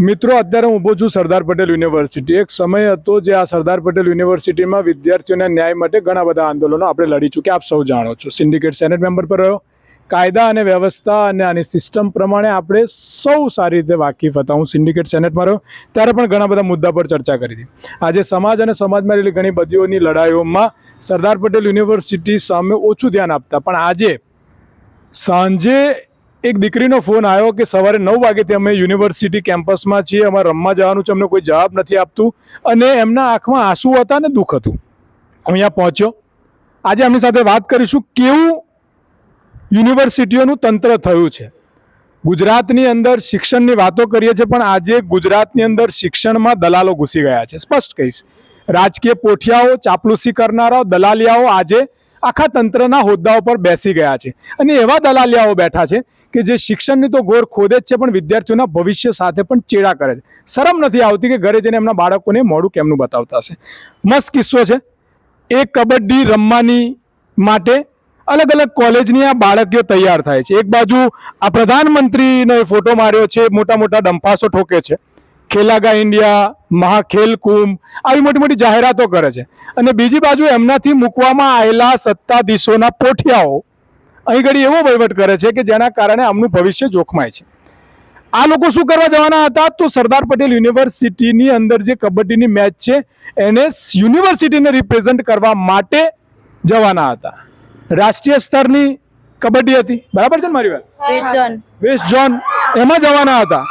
મિત્રો, અત્યારે હું ઊભો છું સરદાર પટેલ યુનિવર્સિટી. એક સમય હતો જે આ સરદાર પટેલ યુનિવર્સિટીમાં વિદ્યાર્થીઓના ન્યાય માટે ઘણા બધા આંદોલનો આપણે લડી ચૂક્યા. આપ સૌ જાણો છો. સિન્ડિકેટ સેનેટ મેમ્બર પર રહ્યો. કાયદા અને વ્યવસ્થા અને આની સિસ્ટમ પ્રમાણે આપણે સૌ સારી રીતે વાકેફ હતા. હું સિન્ડિકેટ સેનેટમાં રહ્યો. ત્યારે પણ ઘણા બધા મુદ્દા પર ચર્ચા કરી હતી. આજે સમાજ અને સમાજમાં રહેલી ઘણી બધીઓની લડાઈઓમાં સરદાર પટેલ યુનિવર્સિટી સામે ઓછું ધ્યાન આપતા. પણ આજે સાંજે એક દીકરીનો ફોન આવ્યો કે સવારે નવ વાગ્યાથી અમે યુનિવર્સિટી કેમ્પસમાં છીએ, અમારે રમવા જવાનું છે, અમને કોઈ જવાબ નથી આપતું અને એમના આંખમાં આંસુ હતા ને દુઃખ હતું. અહીંયા પહોંચ્યો. આજે એમની સાથે વાત કરીશું કેવું યુનિવર્સિટીઓનું તંત્ર થયું છે. ગુજરાતની અંદર શિક્ષણની વાતો કરીએ છીએ, પણ આજે ગુજરાતની અંદર શિક્ષણમાં દલાલો ઘૂસી ગયા છે. સ્પષ્ટ કહીશ. રાજકીય પોઠિયાઓ, ચાપલુસી કરનારાઓ, દલાલિયાઓ આજે આખા તંત્રના હોદ્દાઓ પર બેસી ગયા છે. અને એવા દલાલિયાઓ બેઠા છે કે જે શિક્ષણની તો ગોર ખોદે જ છે, પણ વિદ્યાર્થીઓના ભવિષ્ય સાથે પણ ચેડા કરે છે. શરમ નથી આવતી કે ઘરે જઈને એમના બાળકોને મોડું કેમનું બતાવતા હશે. મસ્ત કિસ્સો છે. એ કબડ્ડી રમવાની માટે અલગ અલગ કોલેજની આ બાળકીઓ તૈયાર થાય છે. એક બાજુ આ પ્રધાનમંત્રીનો ફોટો માર્યો છે, મોટા મોટા ડંફાસો ઠોકે છે. ખેલાગા ઇન્ડિયા મહાખેલ કુંભ આવી મોટી મોટી જાહેરાતો કરે છે. અને બીજી બાજુ એમનાથી મૂકવામાં આવેલા સત્તાધીશોના પોઠિયાઓ અહીં ઘડી એવો વહીવટ કરે છે કે જેના કારણે આમનું ભવિષ્ય જોખમાય છે. આ લોકો શું કરવા જવાના હતા? તો સરદાર પટેલ યુનિવર્સિટીની અંદર જે કબડ્ડીની મેચ છે એને યુનિવર્સિટીને રિપ્રેઝન્ટ કરવા માટે જવાના હતા. રાષ્ટ્રીય સ્તરની કબડ્ડી હતી. બરાબર છે ને મારી વાત? વેસ્ટ ઝોન એમાં જવાના હતા.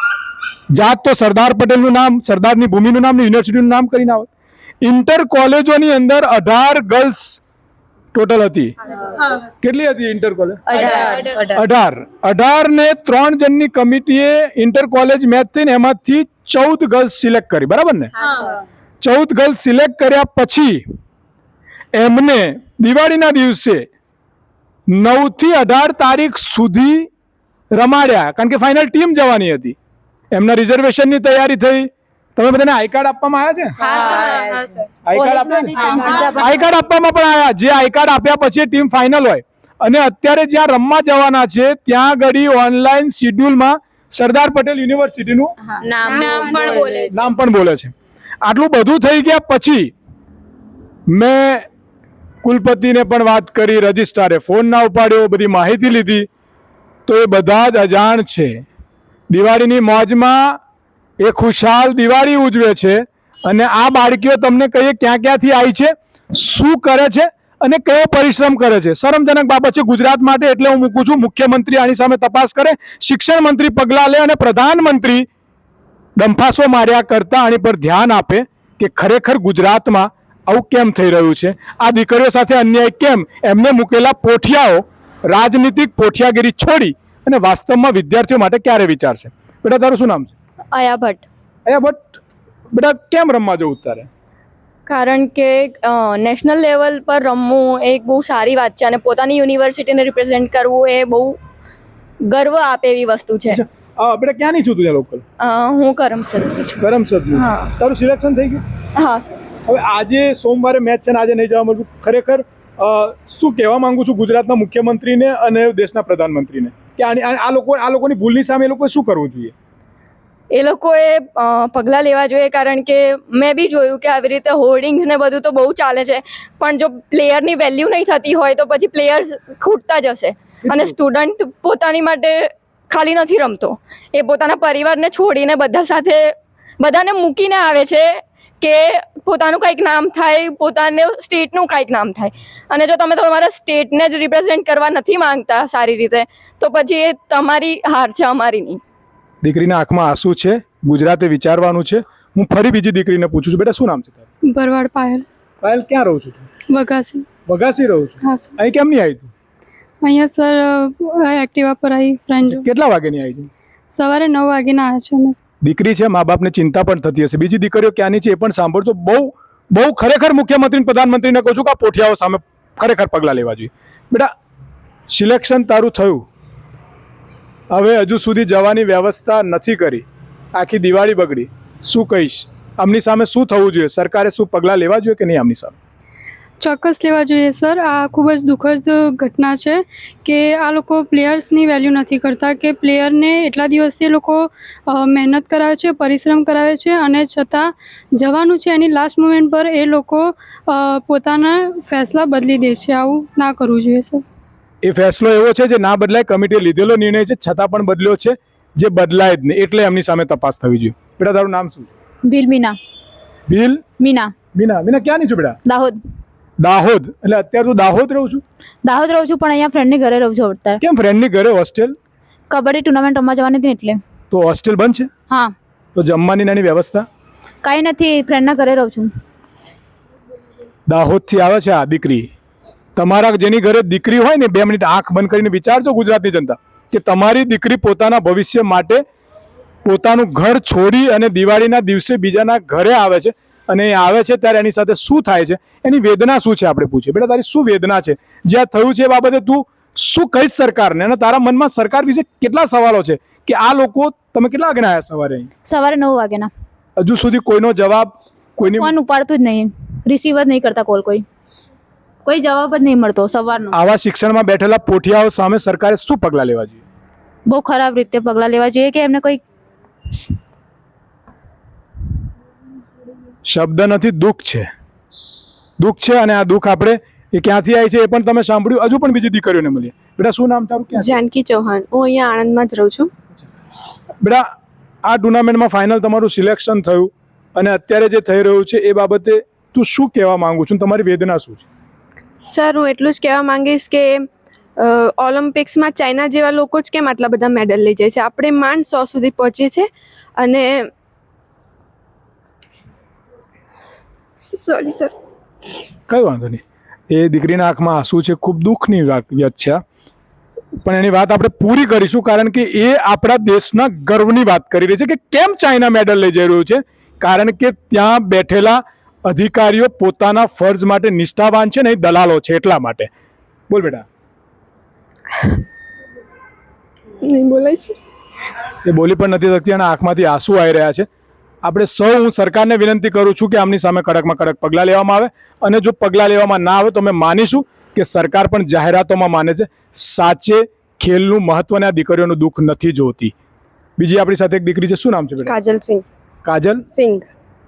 જાત તો સરદાર પટેલનું નામ સરદારની ભૂમિનું નામ ને યુનિવર્સિટીનું નામ કરીને આવે. ઇન્ટર કોલેજોની અંદર અઢાર ગર્લ્સ ટોટલ હતી? કેટલી હતી ઇન્ટર કોલેજ અઢાર. અઢાર. ને ત્રણ જણની કમિટીએ ઇન્ટર કોલેજ મેચ થઈને એમાંથી ચૌદ ગર્લ્સ સિલેક્ટ કરી. બરાબર ને? ચૌદ ગર્લ્સ સિલેક્ટ કર્યા પછી એમને દિવાળીના દિવસે નવથી અઢાર તારીખ સુધી રમાડ્યા. કારણ કે ફાઇનલ ટીમ જવાની હતી. એમના રિઝર્વેશનની તૈયારી થઈ. તમે બધાને આઈ કાર્ડ આપવામાં આવ્યા છે? આઈ કાર્ડ આપ્યા? આઈ કાર્ડ આપવામાં પણ આવ્યા. જે આઈ કાર્ડ આપ્યા પછી ટીમ ફાઇનલ હોય. અને અત્યારે જ્યાં રમવા જવાના છે ત્યાં ઘડી ઓનલાઈન શિડ્યુલમાં સરદાર પટેલ યુનિવર્સિટીનું નામ પણ બોલે નામ પણ બોલે છે. આટલું બધું થઈ ગયા પછી મેં કુલપતિને પણ વાત કરી રજિસ્ટ્રારે ફોન ના ઉપાડ્યો બધી માહિતી લીધી. તો એ બધા જ અજાણ છે. દિવાળીની મોજમાં એ ખુશાલ દિવાળી ઉજવે છે અને આ બાળકીઓ તમને કહીએ ક્યાં ક્યાંથી આવી છે, શું કરે છે અને કયો પરિશ્રમ કરે છે. શરમજનક બાબત છે ગુજરાત માટે એટલે હું મૂકું છું, મુખ્યમંત્રી આની સામે તપાસ કરે, શિક્ષણ મંત્રી પગલાં લે અને પ્રધાનમંત્રી ડંફાસો માર્યા કરતા આની પર ધ્યાન આપે કે ખરેખર ગુજરાતમાં આવું કેમ થઈ રહ્યું છે. આ દીકરીઓ સાથે અન્યાય કેમ? એમને મૂકેલા પોઠિયાઓ રાજનીતિક પોઠિયાગીરી છોડી અને વાસ્તવમાં વિદ્યાર્થીઓ માટે ક્યારે વિચારશે? બેટા, તારું શું નામ છે? આયા ભટ્ટ. અયા બટ બેટા કેમ રમવા જવું તારે? કારણ કે નેશનલ લેવલ પર રમવું એક બહુ સારી વાત છે અને પોતાની યુનિવર્સિટીને રિપ્રેઝેન્ટ કરવું એ બહુ ગર્વ આપે એવી વસ્તુ છે. અચ્છા. ક્યાં નહીં છું તું લોકલ હું કરમસદની છું. કરમસદનું હા. તારું સિલેક્શન થઈ ગયું? હા હવે આજે સોમવારે મેચ છે ને આજે નહીં જવા મળ્યું ખરેખર શું કહેવા માંગુ છું ગુજરાતના મુખ્યમંત્રીને અને દેશના પ્રધાનમંત્રીને? કે આ આ લોકો આ લોકોની ભૂલની સામે એ લોકોએ શું કરવું જોઈએ? એ લોકોએ પગલાં લેવા જોઈએ કારણ કે મેં બી જોયું કે આવી રીતે હોર્ડિંગ્સ ને બધું તો બહુ ચાલે છે. પણ જો પ્લેયરની વેલ્યુ નહીં થતી હોય તો પછી પ્લેયર્સ ખૂટતા જશે અને સ્ટુડન્ટ પોતાની માટે ખાલી નથી રમતો. એ પોતાના પરિવારને છોડીને બધા સાથે બધાને મૂકીને આવે છે કે પોતાનું કંઈક નામ થાય પોતાને સ્ટેટનું કંઈક નામ થાય. અને જો તમે તમારા સ્ટેટને જ રિપ્રેઝેન્ટ કરવા નથી માંગતા સારી રીતે તો પછી એ તમારી હાર છે અમારી નહીં દીકરીના આંખમાં આંસુ છે ગુજરાતે વિચારવાનું છે. હું ફરી બીજી દીકરીને પૂછું છું. બેટા શું નામ છે તારું? ભરવાડ પાયલ. પાયલ ક્યાં રહું છું તું? વગાસી બગાસી રહું છું? હા સર. અહીં કેમ નહીં આવી તું? અહીંયા સર એક્ટિવા પર આવી ફ્રેન્ડ કેટલા કેટલા વાગ્યાની આવી છું સવારે નવ વાગેના આવ્યા છે અમે. દીકરી છે મા બાપને ચિંતા પણ થતી હશે. બીજી દીકરીઓ ક્યાંની છે એ પણ સાંભળજો. બહુ બહુ ખરેખર મુખ્યમંત્રી પ્રધાનમંત્રીને કહું છું કે આ પોઠિયાઓ સામે ખરેખર પગલાં લેવા જોઈએ. બેટા સિલેક્શન તારું થયું. હવે હજુ સુધી જવાની વ્યવસ્થા નથી કરી. આખી દિવાળી બગડી. શું કહીશ? આમની સામે શું થવું જોઈએ? સરકારે શું પગલાં લેવા જોઈએ કે નહીં આમની સામે? ચોક્કસ લેવા જોઈએ, સર. આ ખૂબ જ દુઃખદ ઘટના છે કે આ લોકો પ્લેયર્સની વેલ્યુ નથી કરતા, કે પ્લેયરને એટલા દિવસથી લોકો મહેનત કરાવે છે, પરિશ્રમ કરાવે છે અને છતાં જવાનું છે એની લાસ્ટ મુમેન્ટ પર એ લોકો પોતાના ફેસલા બદલી દે છે. આવું ના કરવું જોઈએ, સર. એ ફેસલો એવો છે જે ના બદલાય કમિટીએ લીધેલો નિર્ણય છે છતાં પણ બદલ્યો છે જે બદલાય જ નહીં. એટલે એમની સામે તપાસ થવી જોઈએ. બેટા તારું નામ શું? બિલ મીના. ભીલ મીના. મીના. મીના ક્યાંની છું બેટા? દાહોદ. દાહોદ. એટલે અત્યારે તું દાહોદ રહું છું? દાહોદ રહું છું પણ અહીંયા ફ્રેન્ડની ઘરે રહું છું અત્યારે. કેમ ફ્રેન્ડની ઘરે? હોસ્ટેલ? કબડ્ડી ટુર્નામેન્ટ રમવા જવાની હતી એટલે. તો હોસ્ટેલ બંધ છે? હા. તો જમવાની નાની વ્યવસ્થા? કાંઈ નથી ફ્રેન્ડના ઘરે રહું છું. દાહોદથી આવે છે આ દીકરી. તમારા જેની ઘરે દીકરી હોય ને બે મિનિટ આંખ બંધ કરીને વિચારજો ગુજરાતની જનતા કે તમારી દીકરી પોતાના ભવિષ્ય માટે પોતાનું ઘર છોડી અને દિવાળીના દિવસે બીજાના ઘરે આવે છે અને એ આવે છે ત્યારે એની સાથે શું થાય છે? એની વેદના શું છે આપણે પૂછીએ. બેટા તારી શું વેદના છે? જે આ થયું છે એ બાબતે તું શું કહીશ સરકારને? અને તારા મનમાં સરકાર વિશે કેટલા સવાલો છે કે આ લોકો તમે કેટલા વાગે આવ્યા સવારે સવારે નવ વાગ્યાના હજુ સુધી કોઈનો જવાબ કોઈની ફોન ઉપાડતું જ નહીં. રિસીવ જ નહીં કરતા કોલ કોઈ. કોઈ જવાબ જ નહીં મળતો સવારનો. આવા શિક્ષણમાં બેઠેલા પોઠિયાઓ સામે સરકારે શું પગલાં લેવા જોઈએ? બહુ ખરાબ રીતે પગલાં લેવા જોઈએ કે એમને કોઈ શબ્દ નથી દુઃખ છે. દુઃખ છે અને આ દુઃખ આપણે એ ક્યાંથી આવી છે એ પણ તમે સાંભળ્યું હજુ પણ બીજી દીકરીઓને મળીએ. બેટા શું નામ તારું ક્યાં જાનકી ચૌહાણ. હું અહીંયા આણંદમાં જ રહું છું. બેટા આ ટુર્નામેન્ટમાં ફાઇનલ તમારું સિલેક્શન થયું અને અત્યારે જે થઈ રહ્યું છે એ બાબતે તું શું કહેવા માંગુ છું? તમારી વેદના શું છે? સર હું એટલું જ કહેવા માંગીશ કે ઓલિમ્પિક્સમાં ચાઇના જેવા લોકો જ કેમ આટલા બધા મેડલ લઈ જાય છે? આપણે માંડ સો સુધી પહોંચીએ છે અને સોરી સર કઈ વાંધો નહીં. એ દીકરીના આંખમાં આંસુ છે ખૂબ દુઃખની વાત વાત છે પણ એની વાત આપણે પૂરી કરીશું કારણ કે એ આપણા દેશના ગર્વની વાત કરી રહી છે કે કેમ ચાઇના મેડલ લઈ જઈ રહ્યું છે? કારણ કે ત્યાં બેઠેલા અધિકારીઓ પોતાના ફરજ માટે નિષ્ઠાવાન છે ને એ દલાલો છે એટલા માટે. બોલ બેટા. નહીં બોલાય છે? એ બોલી પણ નથી શકતી અને આંખમાંથી આંસુ આવી રહ્યા છે. આપણે સૌ હું સરકારને વિનંતી કરું છું કે આમની સામે કડકમાં કડક પગલાં લેવામાં આવે અને જો પગલાં લેવામાં ના આવે તો અમે માનીશું કે સરકાર પણ જાહેરાતોમાં માને છે. સાચે ખેલનું મહત્વ અને આ દીકરીઓનું દુઃખ નથી જોતી. બીજી આપણી સાથે એક દીકરી છે. શું નામ છે કાજલ સિંહ. કાજલ? સિંઘ.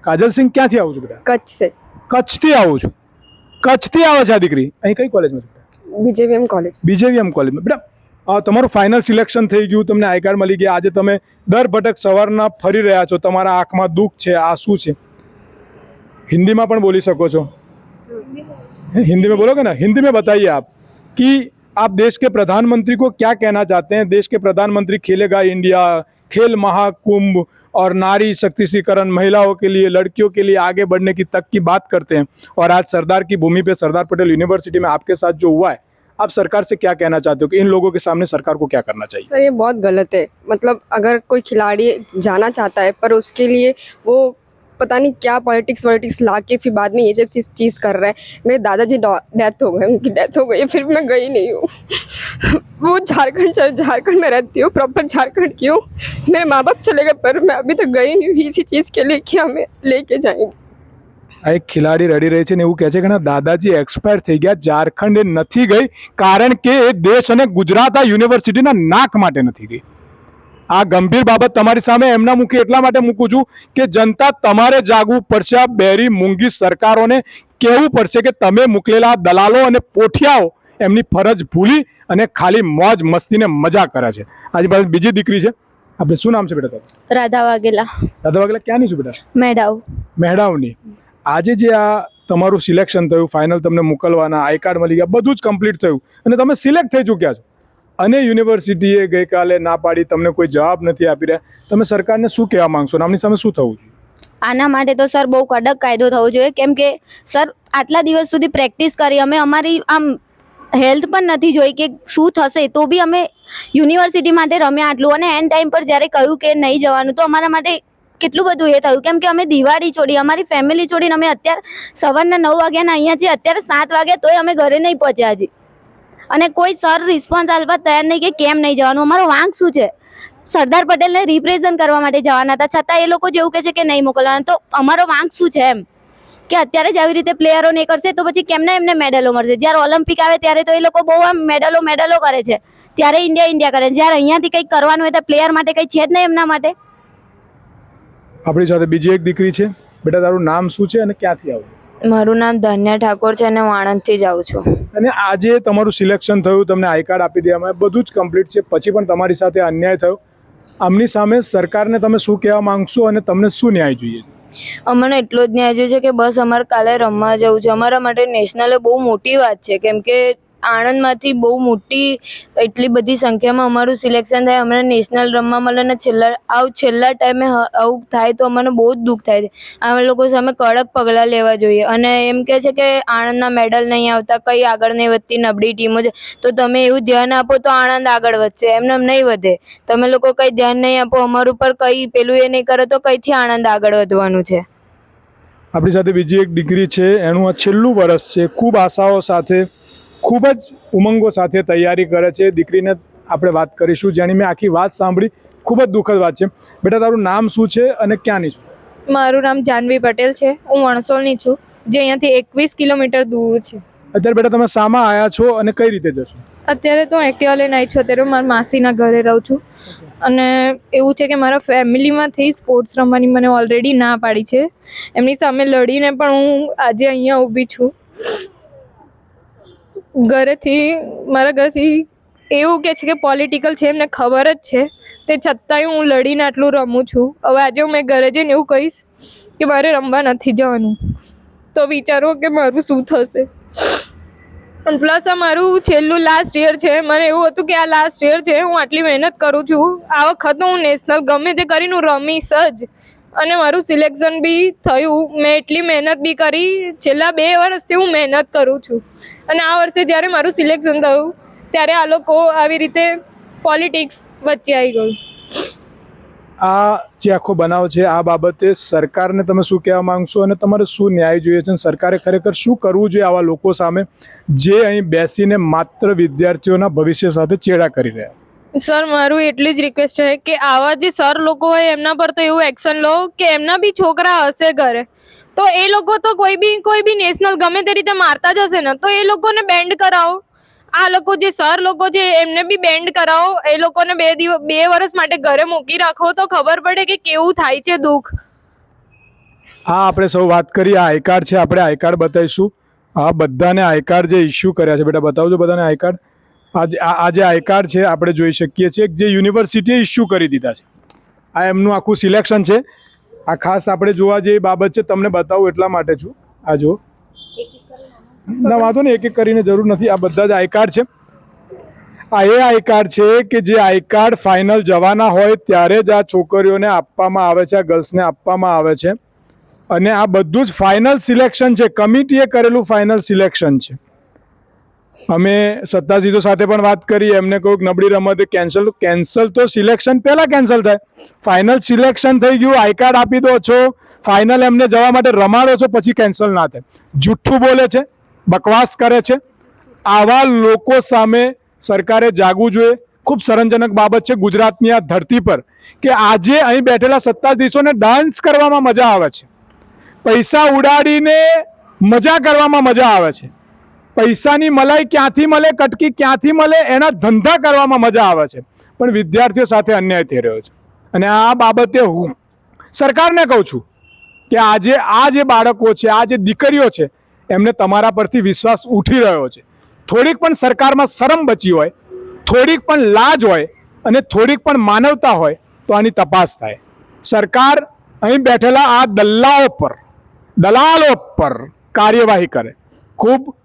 કાજલ સિંહ ક્યાંથી આવું છું બેટા કચ્છ છે કચ્છથી આવું છું કચ્છથી આવે છે આ દીકરી અહીં કઈ કોલેજમાં છે બીજેવીએમ કોલેજ બીજેવીએમ કોલેજમાં બેટા આ તમારું ફાઇનલ સિલેક્શન થઈ ગયું તમને આઈ કાર્ડ મળી ગયા આજે તમે દર ભટક સવારના ફરી રહ્યા છો તમારા આંખમાં દુઃખ છે આંસુ છે हिंदी में बोली सको છો हिंदी में बोलोगे ना हिंदी में बताइए आप कि आप देश के प्रधानमंत्री को क्या कहना चाहते हैं देश के प्रधानमंत्री खेलेगा इंडिया खेल महाकुंभ और नारी शक्तिशीकरण, महिलाओं के लिए, लड़कियों के लिए आगे बढ़ने की तक की बात करते हैं। और आज सरदार की भूमि पे सरदार पटेल यूनिवर्सिटी में आपके साथ जो हुआ है, आप सरकार से क्या कहना चाहते हो कि इन लोगों के सामने सरकार को क्या करना चाहिए? सर, ये बहुत गलत है। मतलब अगर कोई खिलाड़ी जाना चाहता है, पर उसके लिए वो पता नहीं क्या पॉलिटिक्स वॉलिटिक्स ला के फिर बाद में ये जब चीज़ चीज़ कर रहा है मेरे दादाजी डेथ हो गए उनकी डेथ हो गई है, फिर मैं गई नहीं हूँ वो झारखंड चल झारखंड में रहती हूँ प्रॉपर झारखंड की हूँ मेरे माँ बाप चले गए पर मैं अभी तक गई नहीं हुई इसी चीज़ के लिए कि हमें लेके जाएंगे આ એક ખિલાડી રડી રહી છે ને એવું કહે છે કે ના દાદાજી એક્સપાયર થઈ ગયા ઝારખંડ એ નથી ગઈ કારણ કે એ દેશ અને ગુજરાત આ યુનિવર્સિટીના નાક માટે નથી ગઈ આ ગંભીર બાબત તમારી સામે એમના મૂકી એટલા માટે મૂકું છું કે જનતા તમારે જાગવું પડશે આ બેરી મૂંગી સરકારોને કહેવું પડશે કે તમે મોકલેલા દલાલો અને પોઠિયાઓ એમની ફરજ ભૂલી અને ખાલી મોજ મસ્તીને મજા કરે છે. આજે પાસે બીજી દીકરી છે. આપણે શું નામ છે બેટા રાધા વાઘેલા. રાધા વાઘેલા ક્યાંની છું બેટા? મેડાવ. મહેડાવની આજે જે આ તમારું સિલેક્શન થયું ફાઇનલ તમને મોકલવાના આઈ કાર્ડ મળી ગયા બધું જ કમ્પ્લીટ થયું. અને તમે સિલેક્ટ થઈ ચૂક્યા છો. અને યુનિવર્સિટીએ ગઈકાલે ના પાડી, તમને કોઈ જવાબ નથી આપી રહ્યા. તમે સરકારને શું કહેવા માંગશો? આમની સામે શું થવું જોઈએ? આના માટે તો સર બહુ કડક કાયદો થવો જોઈએ. કેમ કે સર, આટલા દિવસ સુધી પ્રેક્ટિસ કરી, અમે અમારી આમ હેલ્થ પણ નથી જોઈ કે શું થશે. તો બી અમે યુનિવર્સિટી માટે રમ્યા આટલું. અને એન્ડ ટાઈમ પર જ્યારે કહ્યું કે નહીં જવાનું, તો અમારા માટે કેટલું બધું એ થયું. કેમ કે અમે દિવાળી છોડી, અમારી ફેમિલી છોડીને અમે અત્યારે સવારના નવ વાગ્યાના અહીંયા છીએ. અત્યારે સાત વાગ્યા તોય અમે ઘરે નહીં પહોંચ્યા હજી. અને કોઈ સર રિસ્પોન્સ આપવા તૈયાર નહીં કે કેમ નહીં જવાનું. અમારો વાંક શું છે? સરદાર પટેલને રિપ્રેઝન્ટ કરવા માટે જવાના હતા. છતાં એ લોકો જેવું કહે છે કે નહીં મોકલવાના. તો અમારો વાંક શું છે એમ? કે અત્યારે જ આવી રીતે પ્લેયરો નહીં કરશે તો પછી કેમને એમને મેડલો મળશે? જ્યારે ઓલિમ્પિક આવે ત્યારે તો એ લોકો બહુ આમ મેડલો મેડલો કરે છે. ત્યારે ઇન્ડિયા ઇન્ડિયા કરે જ્યારે અહીંયાથી કંઈક કરવાનું હોય તો પ્લેયર માટે કંઈ છે જ નહીં એમના માટે? આપણી સાથે બીજી એક દીકરી છે. બેટા, તારું નામ શું છે અને ક્યાંથી આવું મારું નામ ધન્ય ઠાકોર છે અને હું આણંદથી જ આવું છું. અને આજે તમારું સિલેક્શન થયું તમને આઈ કાર્ડ આપી દેવામાં બધું જ કમ્પ્લીટ છે. પછી પણ તમારી સાથે અન્યાય થયો. આમની સામે સરકારને તમે શું કહેવા માંગશો અને તમને શું ન્યાય જોઈએ? અમને એટલો જ ન્યાય જોઈએ છે કે બસ અમારે કાલે રમવા જવું છે. અમારા માટે નેશનલે બહુ મોટી વાત છે. કેમ કે આણંદમાંથી બહુ મોટી એટલી બધી સંખ્યામાં અમારું સિલેક્શન થાય, અમને નેશનલ રમવા મળે ને છેલ્લા, આવું છેલ્લા ટાઈમે આવું થાય તો અમને બહુ જ દુઃખ થાય છે. અમે લોકો સામે કડક પગલાં લેવા જોઈએ. અને એમ કહે છે કે આણંદના મેડલ નહીં આવતા, કઈ આગળ નહીં વધતી નબળી ટીમો છે. તો તમે એવું ધ્યાન આપો તો આણંદ આગળ વધશે, એમને એમ નહીં વધે. તમે લોકો કંઈ ધ્યાન નહીં આપો, અમારું ઉપર કંઈ પેલું એ નહીં કરે તો કંઈથી આણંદ આગળ વધવાનું છે? આપણી સાથે બીજી એક ડિગ્રી છે, એનું આ છેલ્લું વર્ષ છે. ખૂબ આશાઓ સાથે ખૂબ જ ઉમંગો સાથે તૈયારી કરે છે. દીકરીને આપણે વાત કરીશું જેની મેં આખી વાત સાંભળી. ખૂબ જ દુઃખદ વાત છે. બેટા તારું નામ શું છે અને ક્યાંની છું? મારું નામ જાનવી પટેલ છે. હું વણસોલની છું જે અહીંયાથી એકવીસ કિલોમીટર દૂર છે. અત્યારે બેટા તમે સામા આવ્યા છો અને કઈ રીતે જશો? અત્યારે તો એક્ટિવા લઈને આવી છું. અત્યારે હું મારા માસીના ઘરે રહું છું. અને એવું છે કે મારા ફેમિલીમાંથી સ્પોર્ટ્સ રમવાની મને ઓલરેડી ના પાડી છે. એમની સામે લડીને પણ હું આજે અહીંયા ઊભી છું. ઘરેથી, મારા ઘરેથી એવું કે છે કે પોલિટિકલ છે, એમને ખબર જ છે. તે છતાંય હું લડીને આટલું રમું છું. હવે આજે હું મેં ઘરે જઈને એવું કહીશ કે મારે રમવા નથી જવાનું. તો વિચારો કે મારું શું થશે. પ્લસ આ મારું છેલ્લું લાસ્ટ યર છે. મને એવું હતું કે આ લાસ્ટ યર છે, હું આટલી મહેનત કરું છું. આ વખત હું નેશનલ ગમે તે કરીને હું રમીશ જ. અને મારું સિલેક્શન બી થયું. મેં એટલી મહેનત બી કરી. છેલ્લા બે વર્ષથી હું મહેનત કરું છું. અને આ વર્ષે જ્યારે મારું સિલેક્શન થયું, ત્યારે આ લોકો આવી રીતે પોલિટિક્સ વચ્ચે આવી ગયું. આ જે આખો બનાવ છે, આ બાબતે સરકારને તમે શું કહેવા માંગશો અને તમારે શું ન્યાય જોઈએ છે? સરકારે ખરેખર શું કરવું જોઈએ આવા લોકો સામે, જે અહીં બેસીને માત્ર વિદ્યાર્થીઓના ભવિષ્ય સાથે ચેડા કરી રહ્યા સર, મારું એટલી જ રિક્વેસ્ટ છે કે આવા જે સર લોકો હોય એમના પર તો એવું એક્શન લો કે એમના બી છોકરા હશે ઘરે. તો એ લોકો તો કોઈ બી કોઈ બી નેશનલ ગમે તે રીતે મારતા જ હશે ને, તો એ લોકોને બેન્ડ કરાવો. આ લોકો જે સર લોકો છે એમને બી બેન્ડ કરાવો. એ લોકોને બે દિવસ બે વર્ષ માટે ઘરે મૂકી રાખો તો ખબર પડે કે કેવું થાય છે દુઃખ. હા, આપણે સૌ વાત કરી આઈ કાર્ડ છે, આપણે આઈ કાર્ડ બતાવીશું. આ બધાને આઈ કાર્ડ જે ઇસ્યુ કર્યા છે, બેટા, બતાવજો બધાને આઈ કાર્ડ આ જે- આ જે છે, આપણે જોઈ શકીએ છીએ. જે યુનિવર્સિટીએ ઇસ્યુ કરી દીધા છે. આ એમનું આખું સિલેક્શન છે. આ ખાસ આપણે જોવા જેવી બાબત છે, તમને બતાવું એટલા માટે છું. આ જો ના, વાંધો નહીં એક એક કરીને જરૂર નથી. આ બધા જ આઈ કાર્ડ છે. આ એ આઈ કાર્ડ છે કે જે આઈ કાર્ડ ફાઇનલ જવાના હોય ત્યારે જ આ છોકરીઓને આપવામાં આવે છે, આ ગર્લ્સને આપવામાં આવે છે. અને આ બધું જ ફાઇનલ સિલેક્શન છે. કમિટીએ કરેલું ફાઇનલ સિલેક્શન છે. અમે સત્તાસીધો સાથે પણ વાત કરી, એમને કહ્યું નબળી રમત કેન્સલ કેન્સલ તો સિલેક્શન પહેલાં કેન્સલ થાય. ફાઇનલ સિલેક્શન થઈ ગયું આઈ કાર્ડ આપી દો છો. ફાઇનલ એમને જવા માટે રમાડો છો, પછી કેન્સલ ના થાય. જુઠ્ઠું બોલે છે, બકવાસ કરે છે. આવા લોકો સામે સરકારે જાગવું જોઈએ. ખૂબ સરંજનક બાબત છે ગુજરાતની આ ધરતી પર કે આજે અહીં બેઠેલા સત્તાધીશોને ડાન્સ કરવામાં મજા આવે છે. પૈસા ઉડાડીને મજા કરવામાં મજા આવે છે. પૈસાની મલાઈ ક્યાંથી મળે, કટકી ક્યાંથી મળે, એના ધંધા કરવામાં મજા આવે છે. પણ વિદ્યાર્થીઓ સાથે અન્યાય થઈ રહ્યો છે. અને આ બાબતે હું સરકારને કહું છું કે આજે આ જે બાળકો છે, આ જે દીકરીઓ છે, એમને તમારા પરથી વિશ્વાસ ઉઠી રહ્યો છે. થોડીક પણ સરકારમાં શરમ બચી હોય, થોડીક પણ લાજ હોય અને થોડીક પણ માનવતા હોય તો આની તપાસ થાય. સરકાર અહીં બેઠેલા આ દલ્લાઓ પર, દલાલો પર કાર્યવાહી કરે. ખૂબ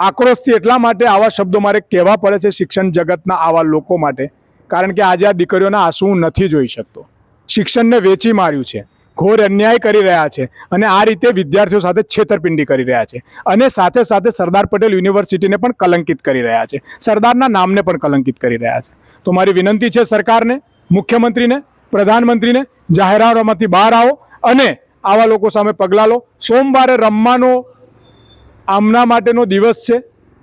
આક્રોશથી એટલા માટે આવા શબ્દો મારે કહેવા પડે છે શિક્ષણ જગતના આવા લોકો માટે. કારણ કે આજે આ દીકરીઓના આંસુ હું નથી જોઈ શકતો. શિક્ષણને વેચી માર્યું છે. ઘોર અન્યાય કરી રહ્યા છે અને આ રીતે વિદ્યાર્થીઓ સાથે છેતરપિંડી કરી રહ્યા છે. અને સાથે સાથે સરદાર પટેલ યુનિવર્સિટીને પણ કલંકિત કરી રહ્યા છે. સરદારના નામને પણ કલંકિત કરી રહ્યા છે. તો મારી વિનંતી છે સરકારને, મુખ્યમંત્રીને, પ્રધાનમંત્રીને જાહેરાતોમાંથી બહાર આવો અને આવા લોકો સામે પગલાં લો. સોમવારે રમવાનો આમના માટેનો દિવસ છે.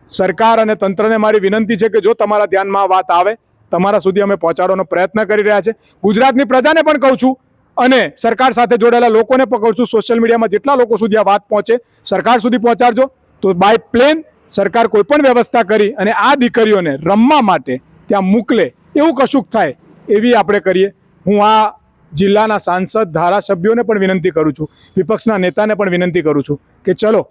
સરકાર અને તંત્રને મારી વિનંતી છે કે જો તમારા ધ્યાનમાં વાત આવે, તમારા સુધી અમે પહોંચાડવાનો પ્રયત્ન કરી રહ્યા છે. ગુજરાતની પ્રજાને પણ કહું છું અને સરકાર સાથે જોડાયેલા લોકોને પણ કહું છું, સોશિયલ મીડિયામાં જેટલા લોકો સુધી આ વાત પહોંચે, સરકાર સુધી પહોંચાડજો. તો બાય પ્લેન સરકાર કોઈ પણ વ્યવસ્થા કરી અને આ દીકરીઓને રમવા માટે ત્યાં મોકલે, એવું કશુંક થાય, એવી આપણે કરીએ. હું આ જિલ્લાના સાંસદ, ધારાસભ્યોને પણ વિનંતી કરું છું, વિપક્ષના નેતાને પણ વિનંતી કરું છું કે ચલો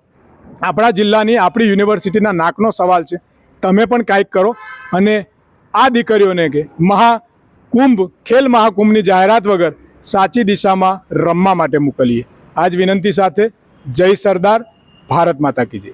આપણા જિલ્લાની આપણી યુનિવર્સિટીના નાકનો સવાલ છે. તમે પણ કાંઈક કરો. અને આ દીકરીઓને કે મહાકુંભ, ખેલ મહાકુંભની જાહેરાત વગર સાચી દિશામાં રમવા માટે મોકલીએ. આજ વિનંતી સાથે જય સરદાર, ભારત માતા કી જય.